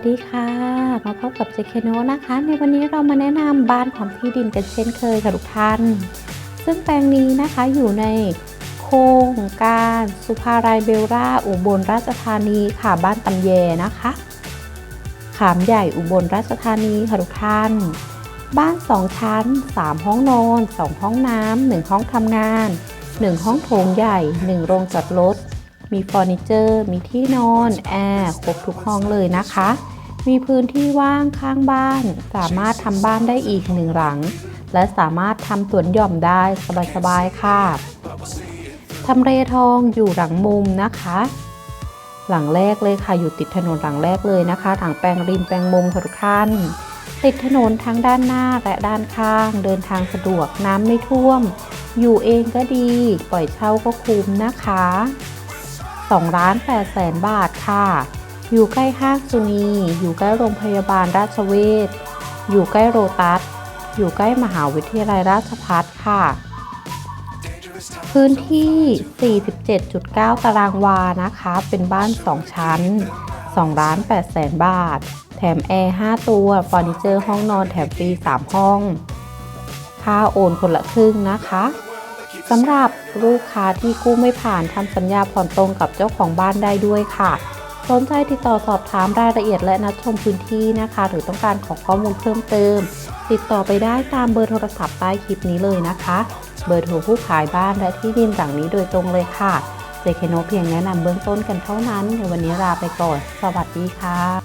สวัสดีค่ะ มาพบกับเจเคโนนะคะ ในวันนี้เรามาแนะนำบ้านพร้อมที่ดินกันเช่นเคยค่ะทุกท่าน ซึ่งแปลงนี้นะคะอยู่ในโครงการสุภารายเบลล่าอุบลราชธานีค่ะบ้านตำแยนะคะ ขามใหญ่อุบลราชธานีค่ะทุกท่าน บ้าน 2 ชั้น 3 ห้องนอน 2 ห้องน้ำ1ห้องทำงาน 1 ห้องโถงใหญ่ 1 โรงจอดรถมีเฟอร์นิเจอร์ มีที่นอน แอร์ ครบทุกห้องเลยนะคะ มีพื้นที่ว่างข้างบ้าน สามารถทำบ้านได้อีกหนึ่งหลัง และสามารถทำสวนหย่อมได้สบายๆค่ะทำเลทองอยู่หลังมุมนะคะ หลังแรกเลยค่ะอยู่ติดถนนหลังแรกเลยนะคะหลังแปลงริมแปลงมุมทุกท่านติดถนนทั้งด้านหน้าและด้านข้าง เดินทางสะดวกน้ำไม่ท่วม อยู่เองก็ดี ปล่อยเช่าก็คุ้มนะคะ2ล้าน8แสนบาทค่ะ อยู่ใกล้ห้างสุนี อยู่ใกล้โรงพยาบาลราชเวช อยู่ใกล้โรตัส อยู่ใกล้มหาวิทยาลัยราชภัฏค่ะ พื้นที่ 47.9 ตารางวานะคะ เป็นบ้าน 2 ชั้น2ล้าน8แสนบาท แถมแอร์ 5 ตัว เฟอร์นิเจอร์ห้องนอนแถมฟรี 3 ห้อง ค่าโอนคนละครึ่งนะคะสำหรับลูกค้าที่กู้ไม่ผ่านทำสัญญาผ่อนตรงกับเจ้าของบ้านได้ด้วยค่ะ สนใจติดต่อสอบถามรายละเอียดและนัดชมพื้นที่นะคะ หรือต้องการขอข้อมูลเพิ่มเติม ติดต่อไปได้ตามเบอร์โทรศัพท์ใต้คลิปนี้เลยนะคะ เบอร์โทรผู้ขายบ้านและที่ดินหลังนี้โดยตรงเลยค่ะเจเคโนเพียงแนะนำเบื้องต้นกันเท่านั้น ในวันนี้ลาไปก่อน สวัสดีค่ะ